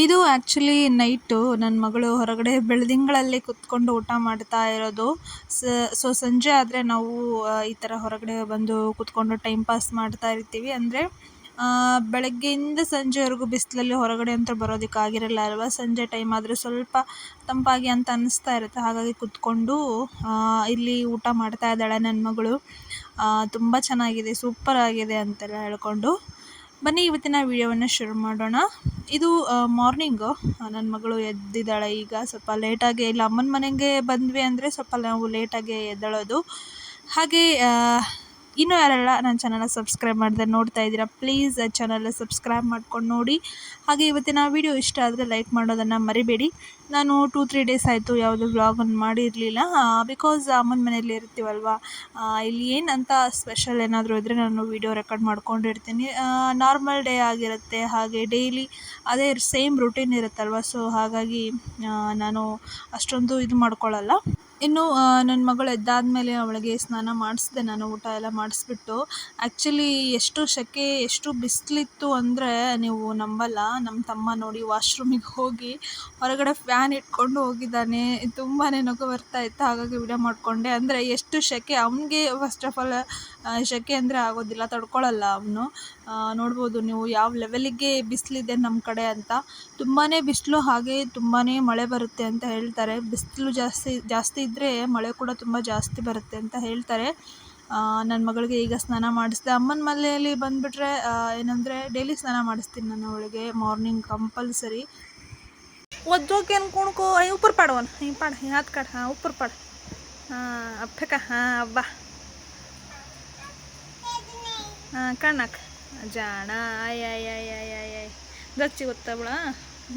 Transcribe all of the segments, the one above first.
ಇದು actually night ನನ್ನ ಮಗಳು ಹೊರಗಡೆ ಬೆಳದಿಂಗಳಲ್ಲಿ ಕುತ್ಕೊಂಡು ಊಟ ಮಾಡ್ತಾ ಇರೋದು. ಸೊ ಸಂಜೆ ಆದರೆ ನಾವು ಈ ಥರ ಹೊರಗಡೆ ಬಂದು ಕುತ್ಕೊಂಡು ಟೈಮ್ ಪಾಸ್ ಮಾಡ್ತಾ ಇರ್ತೀವಿ. ಅಂದರೆ ಬೆಳಗ್ಗೆಯಿಂದ ಸಂಜೆವರೆಗೂ ಬಿಸಿಲಲ್ಲಿ ಹೊರಗಡೆ ಅಂತ ಬರೋದಕ್ಕೆ ಆಗಿರಲ್ಲ ಅಲ್ವಾ? ಸಂಜೆ ಟೈಮ್ ಆದರೆ ಸ್ವಲ್ಪ ತಂಪಾಗಿ ಅಂತ ಅನ್ನಿಸ್ತಾ ಇರುತ್ತೆ. ಹಾಗಾಗಿ ಕುತ್ಕೊಂಡು ಇಲ್ಲಿ ಊಟ ಮಾಡ್ತಾ ಇದ್ದಾಳೆ ನನ್ನ ಮಗಳು. ತುಂಬ ಚೆನ್ನಾಗಿದೆ ಸೂಪರ್ ಆಗಿದೆ ಅಂತೆಲ್ಲ ಹೇಳ್ಕೊಂಡು ಬನ್ನಿ ಇವತ್ತಿನ ವಿಡಿಯೋವನ್ನು ಶುರು ಮಾಡೋಣ. ಇದು ಮಾರ್ನಿಂಗು ನನ್ನ ಮಗಳು ಎದ್ದಿದ್ದಾಳೆ ಈಗ. ಸ್ವಲ್ಪ ಲೇಟಾಗಿ ಇಲ್ಲ, ಅಮ್ಮನ ಮನೆಗೆ ಬಂದ್ವಿ ಅಂದರೆ ಸ್ವಲ್ಪ ನಾವು ಲೇಟಾಗಿ ಎದ್ದೇಳೋದು. ಹಾಗೆ ಇನ್ನೂ ಯಾರೆಲ್ಲ ನನ್ನ ಚಾನಲ್ನ ಸಬ್ಸ್ಕ್ರೈಬ್ ಮಾಡಿದೆ ನೋಡ್ತಾ ಇದ್ದೀರಾ ಪ್ಲೀಸ್ ಚಾನಲ್ನ ಸಬ್ಸ್ಕ್ರೈಬ್ ಮಾಡ್ಕೊಂಡು ನೋಡಿ. ಹಾಗೆ ಇವತ್ತಿನ ವಿಡಿಯೋ ಇಷ್ಟ ಆದರೆ ಲೈಕ್ ಮಾಡೋದನ್ನು ಮರಿಬೇಡಿ. ನಾನು ಟೂ ತ್ರೀ ಡೇಸ್ ಆಯಿತು ಯಾವುದು ವ್ಲಾಗನ್ನು ಮಾಡಿರಲಿಲ್ಲ. ಬಿಕಾಸ್ ಅಮ್ಮನ ಮನೆಯಲ್ಲಿ ಇರ್ತೀವಲ್ವ ಇಲ್ಲಿ ಏನಂತ ಸ್ಪೆಷಲ್ ಏನಾದರೂ ಇದ್ದರೆ ನಾನು ವೀಡಿಯೋ ರೆಕಾರ್ಡ್ ಮಾಡ್ಕೊಂಡಿರ್ತೀನಿ. ನಾರ್ಮಲ್ ಡೇ ಆಗಿರುತ್ತೆ, ಹಾಗೆ ಡೈಲಿ ಅದೇ ಸೇಮ್ ರುಟೀನ್ ಇರುತ್ತಲ್ವ ಸೊ ಹಾಗಾಗಿ ನಾನು ಅಷ್ಟೊಂದು ಇದು ಮಾಡ್ಕೊಳ್ಳಲ್ಲ ಇನ್ನು ನನ್ನ ಮಗಳು ಎದ್ದಾದಮೇಲೆ ಅವಳಿಗೆ ಸ್ನಾನ ಮಾಡಿಸ್ದೆ. ನಾನು ಊಟ ಎಲ್ಲ ಮಾಡಿಸ್ಬಿಟ್ಟು ಆ್ಯಕ್ಚುಲಿ ಎಷ್ಟು ಸೆಕೆ ಎಷ್ಟು ಬಿಸಿಲಿತ್ತು ಅಂದರೆ ನೀವು ನಂಬಲ್ಲ. ನಮ್ಮ ತಮ್ಮ ನೋಡಿ ವಾಶ್ರೂಮಿಗೆ ಹೋಗಿ ಹೊರಗಡೆ ಫ್ಯಾನ್ ಇಟ್ಕೊಂಡು ಹೋಗಿದ್ದಾನೆ. ತುಂಬಾ ನಗು ಬರ್ತಾ ಇತ್ತು. ಹಾಗಾಗಿ ವಿಡಿಯೋ ಮಾಡಿಕೊಂಡೆ. ಅಂದರೆ ಎಷ್ಟು ಸೆಕೆ ಅವನಿಗೆ ಫಸ್ಟ್ ಆಫ್ ಆಲ್ ಸೆಕೆ ಅಂದರೆ ಆಗೋದಿಲ್ಲ ತಡ್ಕೊಳ್ಳಲ್ಲ ಅವನು. ನೋಡ್ಬೋದು ನೀವು ಯಾವ ಲೆವೆಲಿಗೆ ಬಿಸಿಲಿದೆ ನಮ್ಮ ಕಡೆ ಅಂತ. ತುಂಬಾ ಬಿಸಿಲು ಹಾಗೆ ತುಂಬಾ ಮಳೆ ಬರುತ್ತೆ ಅಂತ ಹೇಳ್ತಾರೆ. ಬಿಸಿಲು ಜಾಸ್ತಿ ಜಾಸ್ತಿ ಇದ್ದರೆ ಮಳೆ ಕೂಡ ತುಂಬ ಜಾಸ್ತಿ ಬರುತ್ತೆ ಅಂತ ಹೇಳ್ತಾರೆ. ನನ್ನ ಮಗಳಿಗೆ ಈಗ ಸ್ನಾನ ಮಾಡಿಸಿದೆ. ಅಮ್ಮನ ಮನೆಯಲ್ಲಿ ಬಂದುಬಿಟ್ರೆ ಏನಂದರೆ ಡೈಲಿ ಸ್ನಾನ ಮಾಡಿಸ್ತೀನಿ ನಾನು ಅವಳಿಗೆ. ಮಾರ್ನಿಂಗ್ ಕಂಪಲ್ಸರಿ ಒದ್ದೋಕೆ ಅನ್ಕೊಂಡ್ಕೋ ಐ ಉಪ್ಪರ್ ಪಾಡವನ್ ಹಿಂಗೆ ಪಾಡ ಹಾತ್ ಕಾಡ? ಹಾಂ, ಉಪ್ಪರ್ ಪಾಡ. ಹಾಂ ಅಪ್ಪಕ ಹಾಂ ಅಬ್ಬಾ ಹಾಂ ಕಣ್ಣಕ್ ಜಾಣ, ಆಯ್ ಆಯ್ ಆಯ್ ಆಯ್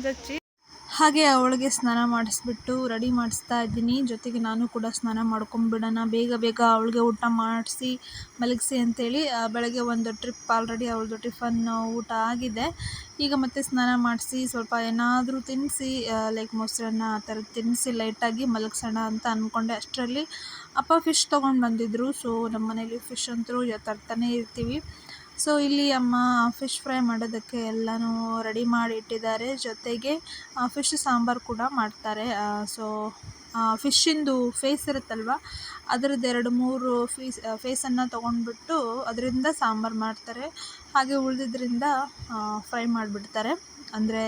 ಜಚ್ಚಿ ಹಾಗೆ ಅವಳಿಗೆ ಸ್ನಾನ ಮಾಡಿಸ್ಬಿಟ್ಟು ರೆಡಿ ಮಾಡಿಸ್ತಾ ಇದ್ದೀನಿ. ಜೊತೆಗೆ ನಾನು ಕೂಡ ಸ್ನಾನ ಮಾಡ್ಕೊಂಬಿಡೋಣ. ಬೇಗ ಬೇಗ ಅವಳಿಗೆ ಊಟ ಮಾಡಿಸಿ ಮಲಗಿಸಿ ಅಂತೇಳಿ ಬೆಳಗ್ಗೆ ಒಂದು ಟ್ರಿಪ್ ಆಲ್ರೆಡಿ ಅವಳದು ಟಿಫನ್ ಊಟ ಆಗಿದೆ. ಈಗ ಮತ್ತೆ ಸ್ನಾನ ಮಾಡಿಸಿ ಸ್ವಲ್ಪ ಏನಾದರೂ ತಿನ್ನಿಸಿ ಲೈಕ್ ಮೊಸರನ್ನ ಆ ಥರ ತಿನ್ನಿಸಿ ಲೈಟಾಗಿ ಮಲಗಿಸೋಣ ಅಂತ ಅಂದ್ಕೊಂಡೆ ಅಷ್ಟರಲ್ಲಿ ಅಪ್ಪ ಫಿಶ್ ತೊಗೊಂಡು ಬಂದಿದ್ದರು ಸೊ ನಮ್ಮ ಮನೇಲಿ ಫಿಶ್ ಅಂತೂ ತರ್ತಾನೆ ಇರ್ತೀವಿ. ಸೊ ಇಲ್ಲಿ ಅಮ್ಮ ಫಿಶ್ ಫ್ರೈ ಮಾಡೋದಕ್ಕೆ ಎಲ್ಲನೂ ರೆಡಿ ಮಾಡಿ ಇಟ್ಟಿದ್ದಾರೆ ಜೊತೆಗೆ ಫಿಶ್ ಸಾಂಬಾರು ಕೂಡ ಮಾಡ್ತಾರೆ. ಸೊ ಫಿಶ್ಶಿಂದು ಫೇಸ್ ಇರುತ್ತಲ್ವ? ಅದರದ್ದು ಎರಡು, ಮೂರು ಫೀಸ್ ಫೇಸನ್ನು ತೊಗೊಂಡ್ಬಿಟ್ಟು ಅದರಿಂದ ಸಾಂಬಾರು ಮಾಡ್ತಾರೆ. ಹಾಗೆ ಉಳಿದಿದ್ದರಿಂದ ಫ್ರೈ ಮಾಡಿಬಿಡ್ತಾರೆ. ಅಂದರೆ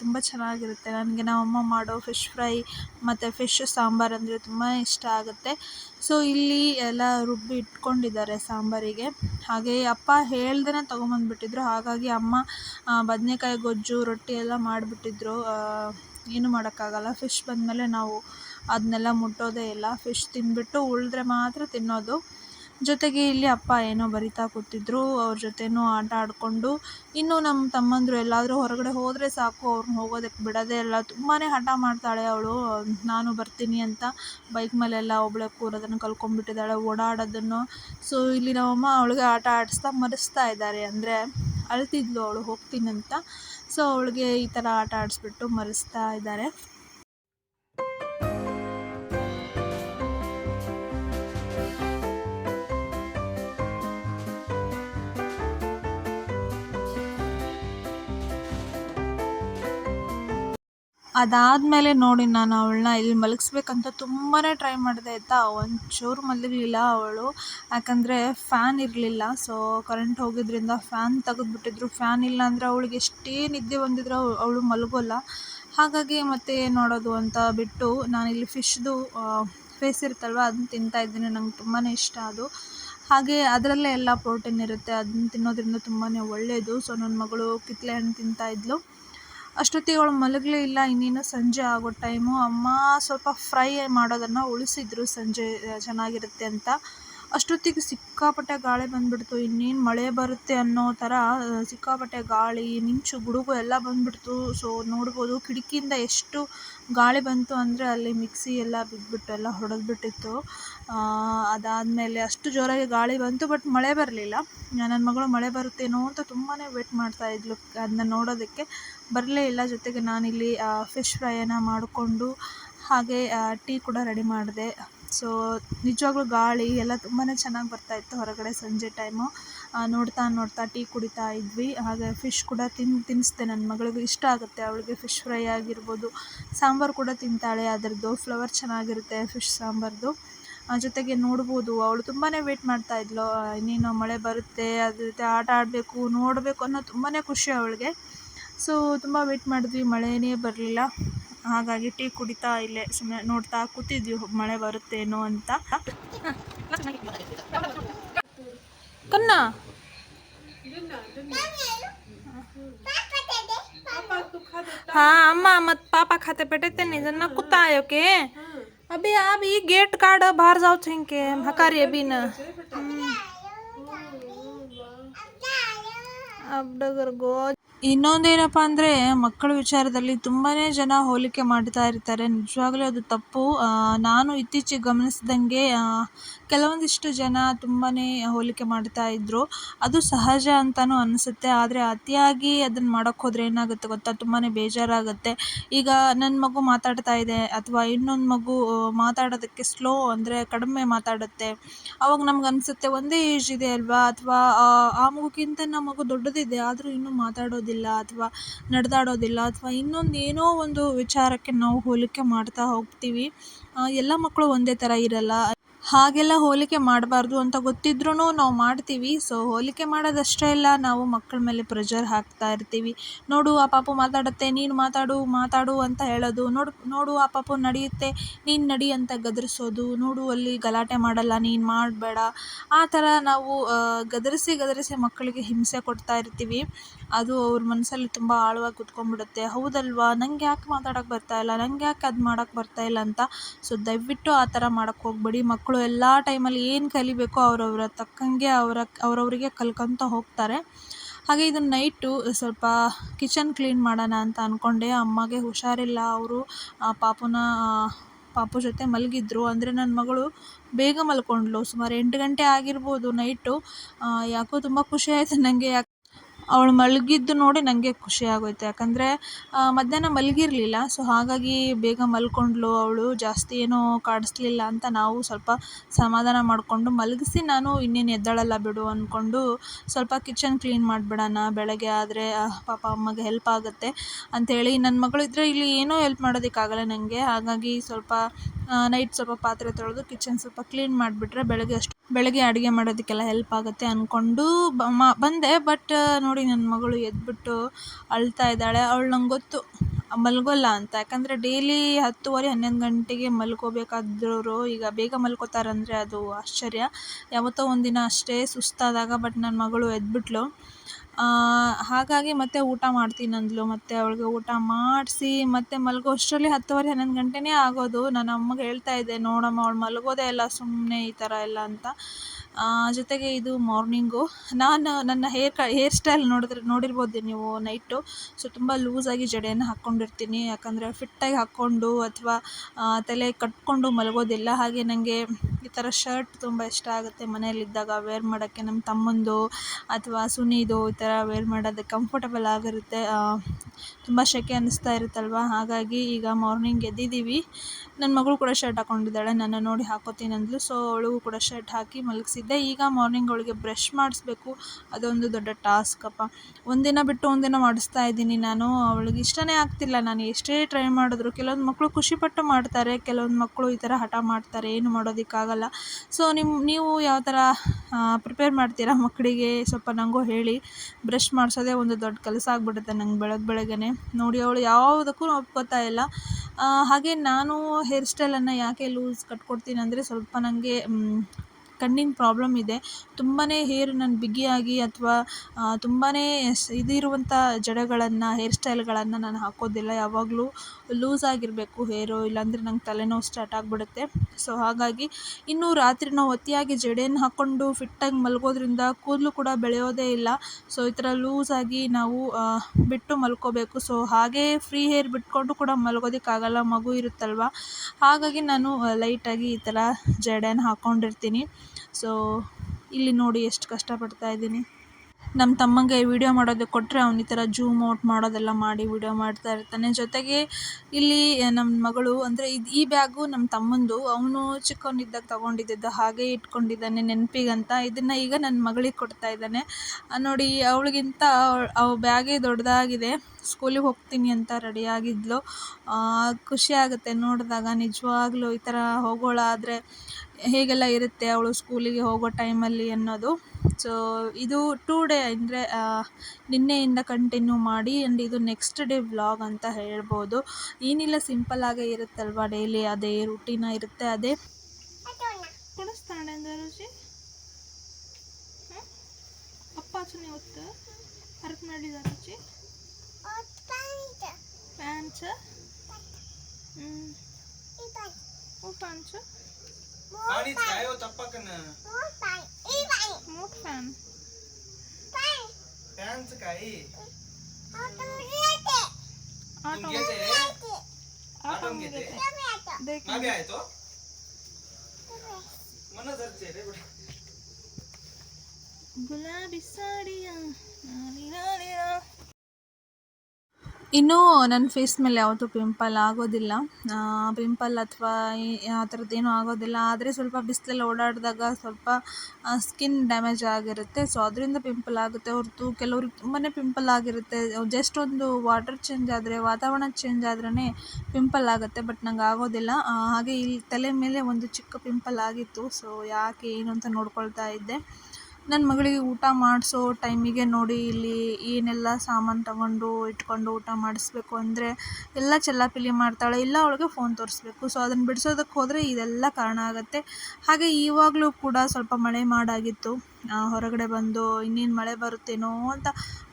ತುಂಬ ಚೆನ್ನಾಗಿರುತ್ತೆ. ನನಗೆ ನಮ್ಮಮ್ಮ ಮಾಡೋ ಫಿಶ್ ಫ್ರೈ ಮತ್ತು ಫಿಶ್ ಸಾಂಬಾರು ಅಂದರೆ ತುಂಬ ಇಷ್ಟ ಆಗುತ್ತೆ. ಸೊ ಇಲ್ಲಿ ಎಲ್ಲ ರುಬ್ಬಿ ಇಟ್ಕೊಂಡಿದ್ದಾರೆ ಸಾಂಬಾರಿಗೆ. ಹಾಗೆ ಅಪ್ಪ ಹೇಳ್ದೇ ತೊಗೊಂಬಂದ್ಬಿಟ್ಟಿದ್ರು. ಹಾಗಾಗಿ ಅಮ್ಮ ಬದನೆಕಾಯಿ, ಗೊಜ್ಜು, ರೊಟ್ಟಿ ಎಲ್ಲ ಮಾಡಿಬಿಟ್ಟಿದ್ರು. ಏನು ಮಾಡೋಕ್ಕಾಗಲ್ಲ. ಫಿಶ್ ಬಂದಮೇಲೆ ನಾವು ಅದನ್ನೆಲ್ಲ ಮುಟ್ಟೋದೇ ಇಲ್ಲ. ಫಿಶ್ ತಿಂದ್ಬಿಟ್ಟು ಉಳಿದ್ರೆ ಮಾತ್ರ ತಿನ್ನೋದು. ಜೊತೆಗೆ ಇಲ್ಲಿ ಅಪ್ಪ ಏನೋ ಬರಿತಾ ಕೂತಿದ್ರು, ಅವ್ರ ಜೊತೆನೂ ಆಟ ಆಡಿಕೊಂಡು. ಇನ್ನು ನಮ್ಮ ತಮ್ಮಂದರು ಎಲ್ಲಾದರೂ ಹೊರಗಡೆ ಹೋದರೆ ಸಾಕು ಅವ್ರನ್ನ ಹೋಗೋದಕ್ಕೆ ಬಿಡೋದೇ ಇಲ್ಲ. ತುಂಬಾ ಹಠ ಮಾಡ್ತಾಳೆ ಅವಳು. ನಾನು ಬರ್ತೀನಿ ಅಂತ ಬೈಕ್ ಮೇಲೆಲ್ಲ ಒಬ್ಬಳೆ ಕೂರೋದನ್ನು ಕಲ್ತ್ಕೊಂಡ್ಬಿಟ್ಟಿದ್ದಾಳೆ ಓಡಾಡೋದನ್ನು. ಸೊ ಇಲ್ಲಿ ನಮ್ಮಮ್ಮ ಅವಳಿಗೆ ಆಟ ಆಡಿಸ್ತಾ ಮರೆಸ್ತಾ ಇದ್ದಾರೆ. ಅಂದರೆ ಅಳ್ತಿದ್ಲು ಅವಳು, ಹೋಗ್ತೀನಿ ಅಂತ. ಸೊ ಅವಳಿಗೆ ಈ ಥರ ಆಟ ಆಡಿಸ್ಬಿಟ್ಟು ಮರೆಸ್ತಾ ಇದ್ದಾರೆ. ಅದಾದಮೇಲೆ ನೋಡಿ ನಾನು ಅವಳನ್ನ ಇಲ್ಲಿ ಮಲಗಿಸ್ಬೇಕಂತ ತುಂಬಾ ಟ್ರೈ ಮಾಡಿದೆ ಆಯಿತಾ? ಒಂಚೂರು ಮಲಗಲಿಲ್ಲ ಅವಳು. ಯಾಕಂದರೆ ಫ್ಯಾನ್ ಇರಲಿಲ್ಲ. ಸೊ ಕರೆಂಟ್ ಹೋಗಿದ್ದರಿಂದ ಫ್ಯಾನ್ ತೆಗೆದ್ಬಿಟ್ಟಿದ್ರು. ಫ್ಯಾನ್ ಇಲ್ಲ ಅಂದರೆ ಅವಳಿಗೆ ಎಷ್ಟೇ ನಿದ್ದೆ ಬಂದಿದ್ರು ಅವಳು ಮಲಗೋಲ್ಲ. ಹಾಗಾಗಿ ಮತ್ತೆ ಏನು ಮಾಡೋದು ಅಂತ ಬಿಟ್ಟು ನಾನಿಲ್ಲಿ ಫಿಶ್ದು ಫೇಸ್ ಇರುತ್ತಲ್ವ, ಅದನ್ನ ತಿಂತಾ ಇದ್ದೀನಿ. ನಂಗೆ ತುಂಬಾ ಇಷ್ಟ ಅದು. ಹಾಗೆ ಅದರಲ್ಲೇ ಎಲ್ಲ ಪ್ರೋಟೀನ್ ಇರುತ್ತೆ. ಅದನ್ನ ತಿನ್ನೋದ್ರಿಂದ ತುಂಬಾ ಒಳ್ಳೆಯದು ಸೊ ನನ್ನ ಮಗಳು ಕಿತ್ತಳೆ ಹಣ್ಣು ತಿಂತಾ ಇದ್ಲು. ಅಷ್ಟೊತ್ತಿಗೆ ಅವಳು ಮಲಗಲೇ ಇಲ್ಲ, ಇನ್ನೇನು ಸಂಜೆ ಆಗೋ ಟೈಮು ಅಮ್ಮ ಸ್ವಲ್ಪ ಫ್ರೈ ಮಾಡೋದನ್ನು ಉಳಿಸಿದ್ರು, ಸಂಜೆ ಚೆನ್ನಾಗಿರುತ್ತೆ ಅಂತ. ಅಷ್ಟೊತ್ತಿಗೆ ಸಿಕ್ಕಾಪಟ್ಟೆ ಗಾಳಿ ಬಂದುಬಿಡ್ತು. ಇನ್ನೇನು ಮಳೆ ಬರುತ್ತೆ ಅನ್ನೋ ಥರ ಸಿಕ್ಕಾಪಟ್ಟೆ ಗಾಳಿ, ಮಿಂಚು, ಗುಡುಗು ಎಲ್ಲ ಬಂದುಬಿಡ್ತು. ಸೊ ನೋಡ್ಬೋದು, ಕಿಟಕಿಯಿಂದ ಎಷ್ಟು ಗಾಳಿ ಬಂತು ಅಂದರೆ ಅಲ್ಲಿ ಮಿಕ್ಸಿ ಎಲ್ಲ ಬಿದ್ದುಬಿಟ್ಟು ಎಲ್ಲ ಹೊಡೆದ್ಬಿಟ್ಟಿತ್ತು. ಅದಾದಮೇಲೆ ಅಷ್ಟು ಜೋರಾಗಿ ಗಾಳಿ ಬಂತು ಬಟ್ ಮಳೆ ಬರಲಿಲ್ಲ. ನನ್ನ ಮಗಳು ಮಳೆ ಬರುತ್ತೇನೋ ಅಂತ ತುಂಬಾ ವೇಟ್ ಮಾಡ್ತಾಯಿದ್ಲು ಅದನ್ನ ನೋಡೋದಕ್ಕೆ. ಬರಲೇ ಇಲ್ಲ ಜೊತೆಗೆ ನಾನಿಲ್ಲಿ ಫಿಶ್ ಫ್ರೈಯನ್ನು ಮಾಡಿಕೊಂಡು, ಹಾಗೆ ಟೀ ಕೂಡ ರೆಡಿ ಮಾಡಿದೆ. ಸೊ ನಿಜವಾಗ್ಲೂ ಗಾಳಿ ಎಲ್ಲ ತುಂಬಾ ಚೆನ್ನಾಗಿ ಬರ್ತಾಯಿತ್ತು ಹೊರಗಡೆ ಸಂಜೆ ಟೈಮು ನೋಡ್ತಾ ನೋಡ್ತಾ ಟೀ ಕುಡಿತಾ ಇದ್ವಿ. ಹಾಗೆ ಫಿಶ್ ಕೂಡ ತಿನ್ ತಿನ್ನಿಸ್ದೆ ನನ್ನ ಮಗಳಿಗೂ ಇಷ್ಟ ಆಗುತ್ತೆ. ಅವಳಿಗೆ ಫಿಶ್ ಫ್ರೈ ಆಗಿರ್ಬೋದು, ಸಾಂಬಾರು ಕೂಡ ತಿಂತಾಳೆ. ಅದರದ್ದು ಫ್ಲವರ್ ಚೆನ್ನಾಗಿರುತ್ತೆ ಫಿಶ್ ಸಾಂಬಾರ್ದು. ಜೊತೆಗೆ ನೋಡ್ಬೋದು, ಅವಳು ತುಂಬಾ ವೇಟ್ ಮಾಡ್ತಾ ಇದ್ಲು. ಇನ್ನೇನು ಮಳೆ ಬರುತ್ತೆ ಅದ್ರ ಜೊತೆ ಆಟ ಆಡಬೇಕು, ನೋಡಬೇಕು ಅನ್ನೋ ತುಂಬಾ ಖುಷಿ ಅವಳಿಗೆ. ಸೊ ತುಂಬ ವೇಟ್ ಮಾಡಿದ್ವಿ ಮಳೆಯೇ ಬರಲಿಲ್ಲ ಹಾಗಾಗಿ ಟೀ ಕುಡಿತಾ ಇಲ್ಲೇ ಸುಮ್ಮನೆ ನೋಡ್ತಾ ಕೂತಿದ್ವಿ ಮಳೆ ಬರುತ್ತೇನೋ ಅಂತ ಕನ್ನ ಹಾ ಅಮ್ಮ ಮತ್ ಪಾಪ ಖಾತೆ ಪೆಟ್ಟೈತೇನೆ ಇದನ್ನ ಕೂತಾ ಆಯೋಕೆ ಅಭಿ ಅಭಿ ಈ ಗೇಟ್ ಕಾಡ ಬಾರ್ ಜಾವ್ ಹಿಂಗೆ ಹಕಾರಿ ಅಭಿನ ಅಬ್ಡಗರ್ ಗೋ ಇನ್ನೊಂದೇನಪ್ಪ ಅಂದರೆ ಮಕ್ಕಳ ವಿಚಾರದಲ್ಲಿ ತುಂಬಾ ಜನ ಹೋಲಿಕೆ ಮಾಡ್ತಾ ಇರ್ತಾರೆ. ನಿಜವಾಗ್ಲೂ ಅದು ತಪ್ಪು. ನಾನು ಇತ್ತೀಚೆಗೆ ಗಮನಿಸಿದಂಗೆ ಕೆಲವೊಂದಿಷ್ಟು ಜನ ತುಂಬಾ ಹೋಲಿಕೆ ಮಾಡ್ತಾ ಇದ್ದರು ಅದು ಸಹಜ ಅಂತಲೂ ಅನಿಸುತ್ತೆ. ಆದರೆ ಅತಿಯಾಗಿ ಅದನ್ನು ಮಾಡೋಕ್ಕೆ ಹೋದರೆ ಏನಾಗುತ್ತೆ ಗೊತ್ತಾ? ತುಂಬಾ ಬೇಜಾರಾಗುತ್ತೆ. ಈಗ ನನ್ನ ಮಗು ಮಾತಾಡ್ತಾ ಇದೆ ಅಥವಾ ಇನ್ನೊಂದು ಮಗು ಮಾತಾಡೋದಕ್ಕೆ ಸ್ಲೋ ಅಂದರೆ ಕಡಿಮೆ ಮಾತಾಡುತ್ತೆ. ಅವಾಗ ನಮ್ಗೆ ಅನಿಸುತ್ತೆ ಒಂದೇ ಏಜ್ ಇದೆ ಅಲ್ವಾ? ಅಥವಾ, ಆ ಮಗುಗಿಂತ ನಮ್ಮ ಮಗು ದೊಡ್ಡದಿದೆ, ಆದರೂ ಇನ್ನೂ ಮಾತಾಡೋದಿಲ್ಲ ಅಥವಾ ನಡೆದಾಡೋದಿಲ್ಲ ಅಥವಾ ಇನ್ನೊಂದು ಏನೋ ಒಂದು ವಿಚಾರಕ್ಕೆ ನಾವು ಹೋಲಿಕೆ ಮಾಡ್ತಾ ಹೋಗ್ತೀವಿ. ಎಲ್ಲ ಮಕ್ಕಳು ಒಂದೇ ಥರ ಇರಲ್ಲ. ಹಾಗೆಲ್ಲ ಹೋಲಿಕೆ ಮಾಡಬಾರ್ದು ಅಂತ ಗೊತ್ತಿದ್ರೂ ನಾವು ಮಾಡ್ತೀವಿ. ಸೊ ಹೋಲಿಕೆ ಮಾಡೋದಷ್ಟೇ ಅಲ್ಲ, ನಾವು ಮಕ್ಕಳ ಮೇಲೆ ಪ್ರೆಷರ್ ಹಾಕ್ತಾ ಇರ್ತೀವಿ. ನೋಡು, ಆ ಪಾಪು ಮಾತಾಡುತ್ತೆ, ನೀನು ಮಾತಾಡು ಮಾತಾಡು ಅಂತ ಹೇಳೋದು. ನೋಡು ನೋಡು, ಆ ಪಾಪು ನಡೆಯುತ್ತೆ, ನೀನು ನಡಿ ಅಂತ ಗದರಿಸೋದು. ನೋಡು, ಅಲ್ಲಿ ಗಲಾಟೆ ಮಾಡಲ್ಲ, ನೀನು ಮಾಡಬೇಡ. ಆ ಥರ ನಾವು ಗದರಿಸಿ ಗದರಿಸಿ ಮಕ್ಕಳಿಗೆ ಹಿಂಸೆ ಕೊಡ್ತಾ ಇರ್ತೀವಿ. ಅದು ಅವ್ರ ಮನಸ್ಸಲ್ಲಿ ತುಂಬ ಆಳವಾಗಿ ಕುತ್ಕೊಂಡ್ಬಿಡುತ್ತೆ. ಹೌದಲ್ವಾ? ನಂಗೆ ಯಾಕೆ ಮಾತಾಡಕ್ಕೆ ಬರ್ತಾ ಇಲ್ಲ? ನಂಗೆ ಯಾಕೆ ಅದು ಮಾಡಕ್ಕೆ ಬರ್ತಾ ಇಲ್ಲ ಅಂತ? ಸೊ ದಯವಿಟ್ಟು ಆ ಥರ ಮಾಡೋಕ್ಕೆ ಹೋಗಬೇಡಿ. ಮಕ್ಕಳು ಎಲ್ಲ ಟೈಮಲ್ಲಿ ಏನು ಕಲಿಬೇಕೋ ಅವರವ್ರ ತಕ್ಕಂಗೆ ಅವರ, ಅವರವರಿಗೆ ಕಲ್ಕೊತ ಹೋಗ್ತಾರೆ. ಹಾಗೆ ಇದನ್ನು ನೈಟು ಸ್ವಲ್ಪ ಕಿಚನ್ ಕ್ಲೀನ್ ಮಾಡೋಣ ಅಂತ ಅಂದ್ಕೊಂಡೆ ಅಮ್ಮಗೆ ಹುಷಾರಿಲ್ಲ. ಅವರು ಪಾಪುನ ಪಾಪು ಜೊತೆ ಮಲಗಿದ್ರು. ಅಂದರೆ ನನ್ನ ಮಗಳು ಬೇಗ ಮಲ್ಕೊಂಡ್ಳು. ಸುಮಾರು ಎಂಟು ಗಂಟೆ ಆಗಿರ್ಬೋದು ನೈಟು. ಯಾಕೋ ತುಂಬ ಖುಷಿ ಆಯಿತು ನನಗೆ ಯಾಕೆ ಅವಳು ಮಲಗಿದ್ದು ನೋಡಿ ನನಗೆ ಖುಷಿ ಆಗೋಯ್ತು. ಯಾಕಂದರೆ ಮಧ್ಯಾಹ್ನ ಮಲಗಿರಲಿಲ್ಲ. ಸೊ ಹಾಗಾಗಿ ಬೇಗ ಮಲ್ಕೊಂಡ್ಳು ಅವಳು. ಜಾಸ್ತಿ ಏನೂ ಕಾಡಿಸ್ಲಿಲ್ಲ ಅಂತ ನಾವು ಸ್ವಲ್ಪ ಸಮಾಧಾನ ಮಾಡಿಕೊಂಡು ಮಲಗಿಸಿ ನಾನು ಇನ್ನೇನು ಎದ್ದಾಳಲ್ಲ ಬಿಡು ಅಂದ್ಕೊಂಡು ಸ್ವಲ್ಪ ಕಿಚನ್ ಕ್ಲೀನ್ ಮಾಡಿಬಿಡೋಣ. ಬೆಳಗ್ಗೆ ಆದರೆ ಪಾಪ ಅಮ್ಮಗೆ ಹೆಲ್ಪ್ ಆಗುತ್ತೆ ಅಂಥೇಳಿ ನನ್ನ ಮಗಳು ಇದ್ದರೆ ಇಲ್ಲಿ ಏನೂ ಹೆಲ್ಪ್ ಮಾಡೋದಕ್ಕಾಗಲ್ಲ ನನಗೆ ಹಾಗಾಗಿ ಸ್ವಲ್ಪ ನೈಟ್ ಸ್ವಲ್ಪ ಪಾತ್ರೆ ತೊಳೆದು ಕಿಚನ್ ಸ್ವಲ್ಪ ಕ್ಲೀನ್ ಮಾಡಿಬಿಟ್ರೆ ಬೆಳಗ್ಗೆ ಅಷ್ಟು ಬೆಳಗ್ಗೆ ಅಡುಗೆ ಮಾಡೋದಕ್ಕೆಲ್ಲ ಹೆಲ್ಪ್ ಆಗುತ್ತೆ ಅಂದ್ಕೊಂಡು ಬಂದೆ. ಬಟ್ ನೋಡಿ ನನ್ನ ಮಗಳು ಎದ್ಬಿಟ್ಟು ಅಳ್ತಾ ಇದ್ದಾಳೆ. ಅವಳು ನಂಗೆ ಗೊತ್ತು. ಮಲ್ಗೋಲ್ಲ ಅಂತ. ಯಾಕಂದರೆ ಡೈಲಿ ಹತ್ತುವರೆ, ಹನ್ನೊಂದು ಗಂಟೆಗೆ ಮಲ್ಕೋಬೇಕಾದ್ರೂ ಈಗ ಬೇಗ ಮಲ್ಕೋತಾರಂದರೆ ಅದು ಆಶ್ಚರ್ಯ. ಯಾವತ್ತೋ ಒಂದಿನ ಅಷ್ಟೇ ಸುಸ್ತಾದಾಗ ಬಟ್ ನನ್ನ ಮಗಳು ಎದ್ದುಬಿಟ್ಳು ಹಾಗಾಗಿ ಮತ್ತೆ ಊಟ ಮಾಡ್ತೀನಿ ಅಂದಳು ಮತ್ತೆ ಅವಳಿಗೆ ಊಟ ಮಾಡಿಸಿ ಮತ್ತೆ ಮಲಗೋ, ಅಷ್ಟರಲ್ಲಿ ಹತ್ತುವರೆ, ಹನ್ನೊಂದು ಗಂಟೆನೇ ಆಗೋದು. ನಾನು ಅಮ್ಮಗೆ ಹೇಳ್ತಾ ಇದ್ದೆ, ನೋಡಮ್ಮ, ಅವಳು ಮಲಗೋದೇ ಇಲ್ಲ ಸುಮ್ಮನೆ ಈ ಥರ ಎಲ್ಲ ಅಂತ. ಜೊತೆಗೆ ಇದು ಮಾರ್ನಿಂಗು ನಾನು ನನ್ನ ಹೇರ್ ಕ ಹೇರ್ ಸ್ಟೈಲ್ ನೋಡಿದ್ರೆ, ನೋಡಿರ್ಬೋದು ನೀವು ನೈಟು ಸೊ ತುಂಬ ಲೂಸಾಗಿ ಜಡೆಯನ್ನು ಹಾಕ್ಕೊಂಡಿರ್ತೀನಿ. ಯಾಕಂದರೆ ಫಿಟ್ಟಾಗಿ ಹಾಕ್ಕೊಂಡು ಅಥವಾ ತಲೆ ಕಟ್ಕೊಂಡು ಮಲಗೋದಿಲ್ಲ. ಹಾಗೆ ನನಗೆ ಈ ಥರ ಶರ್ಟ್ ತುಂಬ ಇಷ್ಟ ಆಗುತ್ತೆ ಮನೆಯಲ್ಲಿದ್ದಾಗ. ವೇರ್ ಮಾಡೋಕ್ಕೆ ನಮ್ಮ ತಮ್ಮಂದು ಅಥವಾ ಸುನಿದು ಈ ಥರ ವೇರ್ ಮಾಡೋದಕ್ಕೆ ಕಂಫರ್ಟಬಲ್ ಆಗಿರುತ್ತೆ. ತುಂಬ ಸೆಕೆ ಅನ್ನಿಸ್ತಾ ಇರುತ್ತಲ್ವ? ಹಾಗಾಗಿ ಈಗ ಮಾರ್ನಿಂಗ್ ಎದ್ದಿದ್ದೀವಿ. ನನ್ನ ಮಗಳು ಕೂಡ ಶರ್ಟ್ ಹಾಕ್ಕೊಂಡಿದ್ದಾಳೆ ನನ್ನ ನೋಡಿ ಹಾಕೋತೀನಿ ಅಂದ್ಲು ಸೊ ಅವಳಿಗೂ ಕೂಡ ಶರ್ಟ್ ಹಾಕಿ ಮಲಗಿಸಿದ್ದೆ ಈಗ ಮಾರ್ನಿಂಗ್ ಅವಳಿಗೆ ಬ್ರಷ್ ಮಾಡಿಸ್ಬೇಕು. ಅದೊಂದು ದೊಡ್ಡ ಟಾಸ್ಕ್ ಅಪ್ಪ. ಒಂದಿನ ಬಿಟ್ಟು ಒಂದಿನ ಮಾಡಿಸ್ತಾ ಇದ್ದೀನಿ ನಾನು. ಅವಳಿಗೆ ಇಷ್ಟನೇ ಆಗ್ತಿಲ್ಲ. ನಾನು ಎಷ್ಟೇ ಟ್ರೈ ಮಾಡಿದ್ರು ಕೆಲವೊಂದು ಮಕ್ಕಳು ಖುಷಿಪಟ್ಟು ಮಾಡ್ತಾರೆ. ಕೆಲವೊಂದು ಮಕ್ಕಳು ಈ ಥರ ಹಠ ಮಾಡ್ತಾರೆ. ಏನು ಮಾಡೋದಕ್ಕಾಗಲ್ಲ. ಸೊ ನಿಮ್ಮ ನೀವು ಯಾವ ಥರ ಪ್ರಿಪೇರ್ ಮಾಡ್ತೀರಾ ಮಕ್ಕಳಿಗೆ ಸ್ವಲ್ಪ ನನಗೂ ಹೇಳಿ. ಬ್ರಷ್ ಮಾಡಿಸೋದೇ ಒಂದು ದೊಡ್ಡ ಕೆಲಸ ಆಗ್ಬಿಡುತ್ತೆ ನಂಗೆ ಬೆಳಗ್ಗೆ ಬೆಳಗ್ಗೆ ನೋಡಿ, ಅವಳು ಯಾವುದಕ್ಕೂ ಒಪ್ಕೋತಾ ಇಲ್ಲ. ಹಾಗೆ ನಾನು ಹೇರ್ ಸ್ಟೈಲನ್ನು ಯಾಕೆ ಲೂಸ್ ಕಟ್ಕೊಡ್ತೀನಿ ಅಂದರೆ ಸ್ವಲ್ಪ ನನಗೆ ಕಣ್ಣಿನ ಪ್ರಾಬ್ಲಮ್ ಇದೆ. ತುಂಬಾ ಹೇರ್ ನಾನು ಬಿಗಿಯಾಗಿ ಅಥವಾ ತುಂಬಾ ಸ್ ಇದಿರುವಂಥ ಜಡೆಗಳನ್ನು ಹೇರ್ ಸ್ಟೈಲ್ಗಳನ್ನು ನಾನು ಹಾಕೋದಿಲ್ಲ ಯಾವಾಗಲೂ. ಲೂಸ್ ಆಗಿರಬೇಕು ಹೇರು ಇಲ್ಲಾಂದರೆ ನಂಗೆ ತಲೆನೋವು ಸ್ಟಾರ್ಟ್ ಆಗಿಬಿಡುತ್ತೆ. ಸೊ ಹಾಗಾಗಿ ಇನ್ನೂ ರಾತ್ರಿ ನಾವು ಅತಿಯಾಗಿ ಜಡೆಯನ್ನು ಹಾಕ್ಕೊಂಡು ಫಿಟ್ಟಾಗಿ ಮಲಗೋದ್ರಿಂದ ಕೂದಲು ಕೂಡ ಬೆಳೆಯೋದೇ ಇಲ್ಲ. ಸೊ ಈ ಥರ ಲೂಸಾಗಿ ನಾವು ಬಿಟ್ಟು ಮಲ್ಕೋಬೇಕು. ಸೊ ಹಾಗೇ ಫ್ರೀ ಹೇರ್ ಬಿಟ್ಕೊಂಡು ಕೂಡ ಮಲ್ಗೋದಕ್ಕಾಗಲ್ಲ ಮಗು ಇರುತ್ತಲ್ವ? ಹಾಗಾಗಿ ನಾನು ಲೈಟಾಗಿ ಈ ಥರ ಜಡೆಯನ್ನು ಹಾಕ್ಕೊಂಡಿರ್ತೀನಿ ಸೊ ಇಲ್ಲಿ ನೋಡಿ ಎಷ್ಟು ಕಷ್ಟಪಡ್ತಾ ಇದ್ದೀನಿ. ನಮ್ಮ ತಮ್ಮಂಗೆ ವೀಡಿಯೋ ಮಾಡೋದಕ್ಕೆ ಕೊಟ್ಟರೆ ಅವ್ನು ಈ ಥರ ಜೂಮ್ ಔಟ್ ಮಾಡೋದೆಲ್ಲ ಮಾಡಿ ವೀಡಿಯೋ ಮಾಡ್ತಾ ಇರ್ತಾನೆ. ಜೊತೆಗೆ ಇಲ್ಲಿ ನಮ್ಮ ಮಗಳು, ಅಂದರೆ ಇದು ಈ ಬ್ಯಾಗು ನಮ್ಮ ತಮ್ಮಂದು. ಅವನು ಚಿಕ್ಕವನಿದ್ದಾಗ ತೊಗೊಂಡಿದ್ದು ಹಾಗೆ ಇಟ್ಕೊಂಡಿದ್ದಾನೆ ನೆನಪಿಗಂತ. ಇದನ್ನು ಈಗ ನನ್ನ ಮಗಳಿಗೆ ಕೊಡ್ತಾ ಇದ್ದಾನೆ. ನೋಡಿ, ಅವಳಿಗಿಂತ ಅವ ಬ್ಯಾಗೇ ದೊಡ್ಡದಾಗಿದೆ. ಸ್ಕೂಲಿಗೆ ಹೋಗ್ತೀನಿ ಅಂತ ರೆಡಿಯಾಗಿದ್ಲು ಖುಷಿ ಆಗುತ್ತೆ ನೋಡಿದಾಗ. ನಿಜವಾಗ್ಲೂ ಈ ಥರ ಹೋಗೋಳಾದರೆ ಹೇಗೆಲ್ಲ ಇರುತ್ತೆ ಅವಳು ಸ್ಕೂಲಿಗೆ ಹೋಗೋ ಟೈಮಲ್ಲಿ ಅನ್ನೋದು. ಸೊ ಇದು ಟೂ ಡೇ ಅಂದರೆ ನಿನ್ನೆಯಿಂದ ಕಂಟಿನ್ಯೂ ಮಾಡಿ ಆ್ಯಂಡ್ ಇದು ನೆಕ್ಸ್ಟ್ ಡೇ ವ್ಲಾಗ್ ಅಂತ ಹೇಳ್ಬೋದು. ಏನಿಲ್ಲ ಸಿಂಪಲ್ಲಾಗೇ ಇರುತ್ತಲ್ವ ಡೈಲಿ ಅದೇ ರುಟೀನ ಇರುತ್ತೆ ಅದೇ. ರುಚಿ? ಅಪ್ಪ ಸುಮ್ಮನೆ ಹೊತ್ತು ಅರ್ಥ ಮಾಡಿದ ರುಚಿ? ಪ್ಯಾಂಟ್ಸ್ ಹ್ಞೂ ಪ್ಯಾಂಟ್ಸ್ पाणीच काय हो चप्पाकन मग फॅन फॅनच काय तुम ऑटो घेते ऑटो घेते देख मागे आहे तो मन धरते रे बेटा गुलाबी साडिया नाली नाली ना ಇನ್ನೂ ನನ್ನ ಫೇಸ್ ಮೇಲೆ ಯಾವತ್ತೂ ಪಿಂಪಲ್ ಆಗೋದಿಲ್ಲ. ಪಿಂಪಲ್ ಅಥವಾ ಆ ಥರದ್ದೇನು ಆಗೋದಿಲ್ಲ. ಆದರೆ ಸ್ವಲ್ಪ ಬಿಸಿಲಲ್ಲಿ ಓಡಾಡಿದಾಗ ಸ್ವಲ್ಪ ಸ್ಕಿನ್ ಡ್ಯಾಮೇಜ್ ಆಗಿರುತ್ತೆ. ಸೊ ಅದರಿಂದ ಪಿಂಪಲ್ ಆಗುತ್ತೆ. ಹೊರತು ಕೆಲವ್ರಿಗೆ ತುಂಬಾ ಪಿಂಪಲ್ ಆಗಿರುತ್ತೆ. ಜಸ್ಟ್ ಒಂದು ವಾಟರ್ ಚೇಂಜ್ ಆದರೆ, ವಾತಾವರಣ ಚೇಂಜ್ ಆದ್ರೇ ಪಿಂಪಲ್ ಆಗುತ್ತೆ. ಬಟ್ ನಂಗೆ ಆಗೋದಿಲ್ಲ. ಹಾಗೆ ಇಲ್ಲಿ ತಲೆ ಮೇಲೆ ಒಂದು ಚಿಕ್ಕ ಪಿಂಪಲ್ ಆಗಿತ್ತು. ಸೊ ಯಾಕೆ ಏನು ಅಂತ ನೋಡ್ಕೊಳ್ತಾ ಇದ್ದೆ. ನನ್ನ ಮಗಳಿಗೆ ಊಟ ಮಾಡಿಸೋ ಟೈಮಿಗೆ ನೋಡಿ ಇಲ್ಲಿ ಏನೆಲ್ಲ ಸಾಮಾನು ತಗೊಂಡು ಇಟ್ಕೊಂಡು ಊಟ ಮಾಡಿಸ್ಬೇಕು ಅಂದರೆ ಎಲ್ಲ ಚೆಲ್ಲಾಪಿಲ್ಲಿ ಮಾಡ್ತಾಳೆ, ಇಲ್ಲ ಅವಳಿಗೆ ಫೋನ್ ತೋರಿಸ್ಬೇಕು. ಸೊ ಅದನ್ನು ಬಿಡಿಸೋದಕ್ಕೆ ಹೋದರೆ ಇದೆಲ್ಲ ಕಾರಣ ಆಗುತ್ತೆ. ಹಾಗೆ ಇವಾಗಲೂ ಕೂಡ ಸ್ವಲ್ಪ ಮಳೆ ಮಾಡಾಗಿತ್ತು. ಹೊರಗಡೆ ಬಂದು ಇನ್ನೇನು ಮಳೆ ಬರುತ್ತೇನೋ ಅಂತ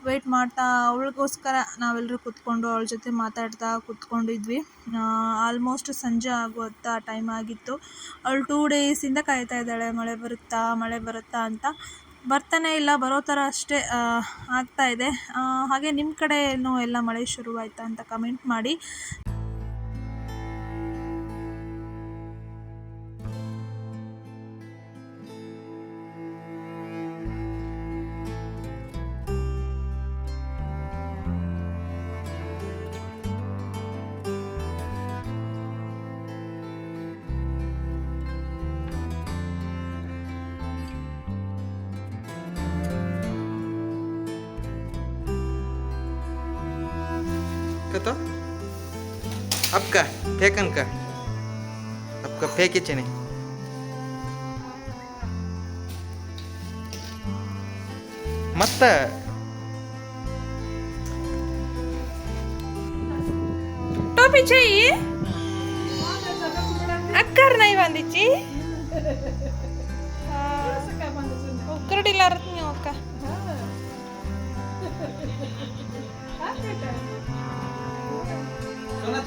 ವೆಯ್ಟ್ ಮಾಡ್ತಾ ಅವಳಿಗೋಸ್ಕರ ನಾವೆಲ್ಲರೂ ಕೂತ್ಕೊಂಡು ಅವಳ ಜೊತೆ ಮಾತಾಡ್ತಾ ಕೂತ್ಕೊಂಡಿದ್ವಿ. ಆಲ್ಮೋಸ್ಟ್ ಸಂಜೆ ಆಗುವಂಥ ಟೈಮ್ ಆಗಿತ್ತು. ಅವಳು ಟೂ ಡೇಸಿಂದ ಕಾಯ್ತಾ ಇದ್ದಾಳೆ, ಮಳೆ ಬರುತ್ತಾ ಮಳೆ ಬರುತ್ತಾ ಅಂತ. ಬರ್ತಾನೆ ಇಲ್ಲ, ಬರೋ ಥರ ಅಷ್ಟೇ ಇದೆ. ಹಾಗೆ ನಿಮ್ಮ ಕಡೆ ಏನೋ ಎಲ್ಲ ಮಳೆ ಶುರುವಾಯ್ತಾ ಅಂತ ಕಮೆಂಟ್ ಮಾಡಿ. ફેંકતો અપકા ફેંકન કા અપકા ફેંકે છે ને ಮತ್ತ? ಟೋಪಿ ಚೆಯಿ. ಅಕ್ಕರ್ನ ಬಂದಿಚ್ಚಿ ಉಕ್ಕರಡಿಲ್ಲ ನೀವು ಅಕ್ಕ. સોના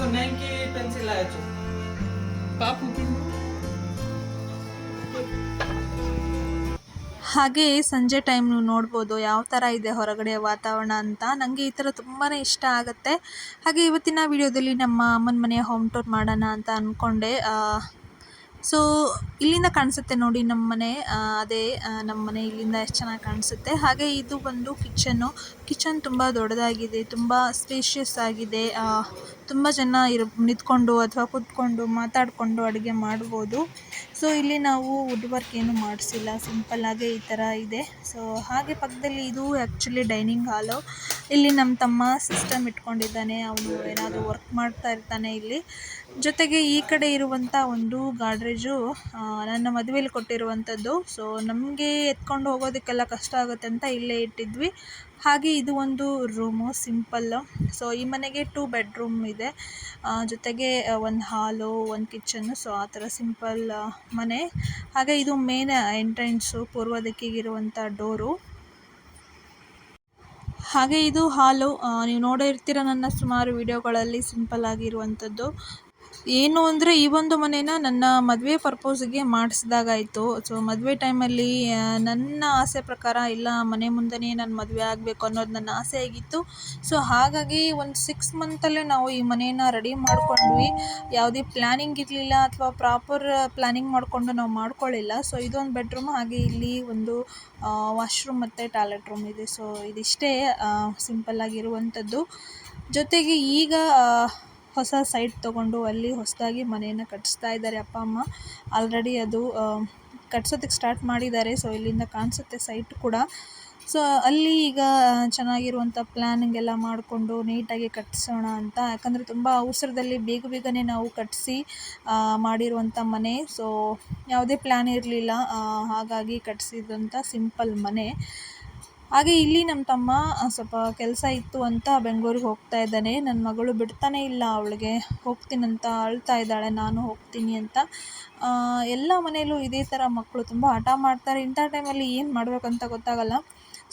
ಹಾಗೆ ಸಂಜೆ ಟೈಮ್ ನೀವು ನೋಡ್ಬೋದು ಯಾವ ಥರ ಇದೆ ಹೊರಗಡೆ ವಾತಾವರಣ ಅಂತ. ನನಗೆ ಈ ಥರ ತುಂಬಾ ಇಷ್ಟ ಆಗುತ್ತೆ. ಹಾಗೆ ಇವತ್ತಿನ ವಿಡಿಯೋದಲ್ಲಿ ನಮ್ಮ ಅಮ್ಮನ ಮನೆಯ ಹೋಮ್ ಟೂರ್ ಮಾಡೋಣ ಅಂತ ಅಂದ್ಕೊಂಡೆ ಸೊ ಇಲ್ಲಿಂದ ಕಾಣಿಸುತ್ತೆ ನೋಡಿ ನಮ್ಮ ಮನೆ ಅದೇ ನಮ್ಮ ಮನೆ ಇಲ್ಲಿಂದ ಎಷ್ಟು ಚೆನ್ನಾಗಿ ಕಾಣಿಸುತ್ತೆ. ಹಾಗೆ ಇದು ಬಂದು ಕಿಚನ್ನು. ಕಿಚನ್ ತುಂಬ ದೊಡ್ಡದಾಗಿದೆ, ತುಂಬ ಸ್ಪೇಷಿಯಸ್ ಆಗಿದೆ. ತುಂಬ ಜನ ಇರ್, ನಿಂತ್ಕೊಂಡು ಅಥವಾ ಕೂತ್ಕೊಂಡು ಮಾತಾಡಿಕೊಂಡು ಅಡುಗೆ ಮಾಡ್ಬೋದು. ಸೊ ಇಲ್ಲಿ ನಾವು ವುಡ್ ವರ್ಕ್ ಏನು ಮಾಡಿಸಿಲ್ಲ. ಸಿಂಪಲ್ಲಾಗೆ ಈ ಥರ ಇದೆ. ಸೊ ಹಾಗೆ ಪಕ್ಕದಲ್ಲಿ ಇದು ಆ್ಯಕ್ಚುಲಿ ಡೈನಿಂಗ್ ಹಾಲು ಇಲ್ಲಿ ನಮ್ಮ ತಮ್ಮ ಸಿಸ್ಟಮ್ ಇಟ್ಕೊಂಡಿದ್ದಾನೆ. ಅವನು ಏನಾದರೂ ವರ್ಕ್ ಮಾಡ್ತಾ ಇರ್ತಾನೆ ಇಲ್ಲಿ. ಜೊತೆಗೆ ಈ ಕಡೆ ಇರುವಂಥ ಒಂದು ಗಾಡ್ರೇಜು ನನ್ನ ಮದುವೆಯಲ್ಲಿ ಕೊಟ್ಟಿರುವಂಥದ್ದು. ಸೊ ನಮಗೆ ಎತ್ಕೊಂಡು ಹೋಗೋದಕ್ಕೆಲ್ಲ ಕಷ್ಟ ಆಗುತ್ತೆ ಅಂತ ಇಲ್ಲೇ ಇಟ್ಟಿದ್ವಿ. ಹಾಗೆ ಇದು ಒಂದು ರೂಮು, ಸಿಂಪಲ್. ಸೊ ಈ ಮನೆಗೆ ಟೂ ಬೆಡ್ರೂಮ್ ಇದೆ. ಜೊತೆಗೆ ಒಂದು ಹಾಲು ಒಂದು ಕಿಚನ್ನು ಸೊ ಆ ಥರ ಸಿಂಪಲ್ ಮನೆ. ಹಾಗೆ ಇದು ಮೇನ್ ಎಂಟ್ರೆನ್ಸು ಪೂರ್ವ ದಿಕ್ಕಿಗಿರುವಂಥ ಡೋರು. ಹಾಗೆ ಇದು ಹಾಲು ನೀವು ನೋಡಿರ್ತೀರ ನನ್ನ ಸುಮಾರು ವಿಡಿಯೋಗಳಲ್ಲಿ ಸಿಂಪಲ್ ಆಗಿರುವಂಥದ್ದು. ಏನು ಅಂದರೆ ಈ ಒಂದು ಮನೇನ ನನ್ನ ಮದುವೆ ಪರ್ಪೋಸಿಗೆ ಮಾಡಿಸ್ದಾಗಾಯಿತು. ಸೊ ಮದುವೆ ಟೈಮಲ್ಲಿ ನನ್ನ ಆಸೆ ಪ್ರಕಾರ ಇಲ್ಲ, ಮನೆ ಮುಂದೆನೇ ನಾನು ಮದುವೆ ಆಗಬೇಕು ಅನ್ನೋದು ನನ್ನ ಆಸೆ ಆಗಿತ್ತು. ಸೊ ಹಾಗಾಗಿ ಒಂದು ಸಿಕ್ಸ್ ಮಂತಲ್ಲೇ ನಾವು ಈ ಮನೇನ ರೆಡಿ ಮಾಡಿಕೊಂಡ್ವಿ. ಯಾವುದೇ ಪ್ಲ್ಯಾನಿಂಗ್ ಇರಲಿಲ್ಲ ಅಥವಾ ಪ್ರಾಪರ್ ಪ್ಲ್ಯಾನಿಂಗ್ ಮಾಡಿಕೊಂಡು ನಾವು ಮಾಡ್ಕೊಳ್ಳಿಲ್ಲ ಸೊ ಇದೊಂದು ಬೆಡ್ರೂಮ್ ಹಾಗೆ ಇಲ್ಲಿ ಒಂದು ವಾಶ್ರೂಮ್ ಮತ್ತು ಟಾಯ್ಲೆಟ್ ರೂಮ್ ಇದೆ. ಸೊ ಇದಿಷ್ಟೇ ಸಿಂಪಲ್ ಆಗಿರುವಂಥದ್ದು ಜೊತೆಗೆ ಈಗ ಹೊಸ ಸೈಟ್ ತಗೊಂಡು ಅಲ್ಲಿ ಹೊಸದಾಗಿ ಮನೆಯನ್ನು ಕಟ್ಟಿಸ್ತಾ ಇದ್ದಾರೆ ಅಪ್ಪ, ಅಮ್ಮ. ಆಲ್ರೆಡಿ ಅದು ಕಟ್ಸೋದಕ್ಕೆ ಸ್ಟಾರ್ಟ್ ಮಾಡಿದ್ದಾರೆ. ಸೊ ಇಲ್ಲಿಂದ ಕಾಣಿಸುತ್ತೆ ಸೈಟ್ ಕೂಡ. ಸೊ ಅಲ್ಲಿ ಈಗ ಚೆನ್ನಾಗಿರುವಂಥ ಪ್ಲ್ಯಾನಿಂಗ್ ಎಲ್ಲ ಮಾಡಿಕೊಂಡು ನೀಟಾಗಿ ಕಟ್ಟಿಸೋಣ ಅಂತ. ಯಾಕಂದರೆ ತುಂಬ ಅವಸರದಲ್ಲಿ ಬೇಗ ಬೇಗನೆ ನಾವು ಕಟ್ಟಿಸಿ ಮಾಡಿರುವಂಥ ಮನೆ. ಸೊ ಯಾವುದೇ ಪ್ಲ್ಯಾನ್ ಇರಲಿಲ್ಲ. ಹಾಗಾಗಿ ಕಟ್ಟಿಸಿದಂಥ ಸಿಂಪಲ್ ಮನೆ. ಹಾಗೆ ಇಲ್ಲಿ ನಮ್ಮ ತಮ್ಮ ಸ್ವಲ್ಪ ಕೆಲಸ ಇತ್ತು ಅಂತ ಬೆಂಗಳೂರಿಗೆ ಹೋಗ್ತಾ ಇದ್ದಾನೆ. ನನ್ನ ಮಗಳು ಬಿಡ್ತಾನೆ ಇಲ್ಲ, ಅವಳಿಗೆ ಹೋಗ್ತೀನಂತ ಅಳ್ತಾ ಇದ್ದಾಳೆ, ನಾನು ಹೋಗ್ತೀನಿ ಅಂತ. ಎಲ್ಲ ಮನೆಯಲ್ಲೂ ಇದೇ ಥರ ಮಕ್ಕಳು ತುಂಬ ಹಠ ಮಾಡ್ತಾರೆ. ಇಂಥ ಟೈಮಲ್ಲಿ ಏನು ಮಾಡಬೇಕಂತ ಗೊತ್ತಾಗಲ್ಲ.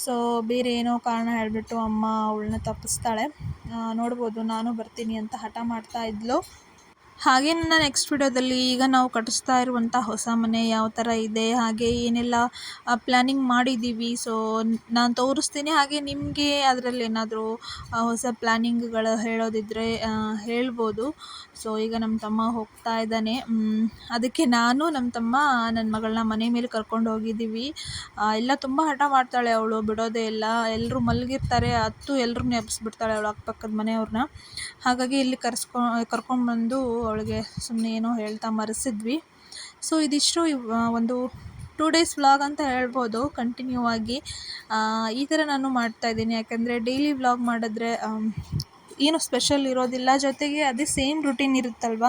ಸೊ ಬೇರೆ ಏನೋ ಕಾರಣ ಹೇಳಿಬಿಟ್ಟು ಅಮ್ಮ ಅವಳನ್ನ ತಪ್ಪಿಸ್ತಾಳೆ. ನೋಡ್ಬೋದು, ನಾನು ಬರ್ತೀನಿ ಅಂತ ಹಠ ಮಾಡ್ತಾ ಇದ್ಲು. ಹಾಗೆ ನನ್ನ ನೆಕ್ಸ್ಟ್ ವಿಡಿಯೋದಲ್ಲಿ ಈಗ ನಾವು ಕಟ್ಟಿಸ್ತಾ ಇರುವಂಥ ಹೊಸ ಮನೆ ಯಾವ ಥರ ಇದೆ, ಹಾಗೆ ಏನೆಲ್ಲ ಪ್ಲ್ಯಾನಿಂಗ್ ಮಾಡಿದ್ದೀವಿ. ಸೊ ನಾನು ತೋರಿಸ್ತೀನಿ. ಹಾಗೆ ನಿಮಗೆ ಅದರಲ್ಲಿ ಏನಾದರೂ ಹೊಸ ಪ್ಲ್ಯಾನಿಂಗ್ಗಳು ಹೇಳೋದಿದ್ದರೆ ಹೇಳ್ಬೋದು. ಸೊ ಈಗ ನಮ್ಮ ತಮ್ಮ ಹೋಗ್ತಾ ಇದ್ದಾನೆ. ಅದಕ್ಕೆ ನಾನು ನಮ್ಮ ತಮ್ಮ ನನ್ನ ಮಗಳನ್ನ ಮನೆ ಮೇಲೆ ಕರ್ಕೊಂಡು ಹೋಗಿದ್ದೀವಿ. ಎಲ್ಲ ತುಂಬ ಹಠ ಮಾಡ್ತಾಳೆ ಅವಳು, ಬಿಡೋದೇ ಇಲ್ಲ. ಎಲ್ಲರೂ ಮಲಗಿರ್ತಾರೆ. ಹತ್ತು ಎಲ್ಲರೂ ನೆಪ್ಸಿಬಿಡ್ತಾಳೆ ಅವಳು ಅಕ್ಕಪಕ್ಕದ ಮನೆಯವ್ರನ್ನ. ಹಾಗಾಗಿ ಇಲ್ಲಿ ಕರ್ಕೊಂಡು ಕರ್ಕೊಂಡ್ಬಂದು ಅವಳಿಗೆ ಸುಮ್ಮನೆ ಏನೋ ಹೇಳ್ತಾ ಮರೆಸಿದ್ವಿ. ಸೊ ಇದಿಷ್ಟು ಒಂದು ಟೂ ಡೇಸ್ ವ್ಲಾಗ್ ಅಂತ ಹೇಳ್ಬೋದು. ಕಂಟಿನ್ಯೂ ಆಗಿ ಈ ಥರ ನಾನು ಮಾಡ್ತಾಯಿದ್ದೀನಿ ಯಾಕಂದರೆ ಡೈಲಿ ವ್ಲಾಗ್ ಮಾಡಿದ್ರೆ ಏನು ಸ್ಪೆಷಲ್ ಇರೋದಿಲ್ಲ. ಜೊತೆಗೆ ಅದೇ ಸೇಮ್ ರುಟೀನ್ ಇರುತ್ತಲ್ವ?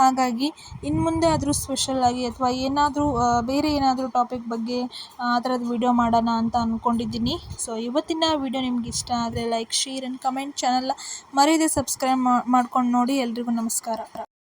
ಹಾಗಾಗಿ ಇನ್ನು ಮುಂದೆ ಆದರೂ ಸ್ಪೆಷಲ್ಲಾಗಿ ಅಥವಾ ಏನಾದರೂ ಬೇರೆ ಏನಾದರೂ ಟಾಪಿಕ್ ಬಗ್ಗೆ, ಆ ಥರದ್ದು ವಿಡಿಯೋ ಮಾಡೋಣ ಅಂತ ಅಂದ್ಕೊಂಡಿದ್ದೀನಿ ಸೊ ಇವತ್ತಿನ ವಿಡಿಯೋ ನಿಮ್ಗೆ ಇಷ್ಟ ಆದರೆ like share and comment channel ಮರೆಯದೆ ಸಬ್ಸ್ಕ್ರೈಬ್ ಮಾಡ್ಕೊಂಡು ನೋಡಿ. ಎಲ್ರಿಗೂ ನಮಸ್ಕಾರ.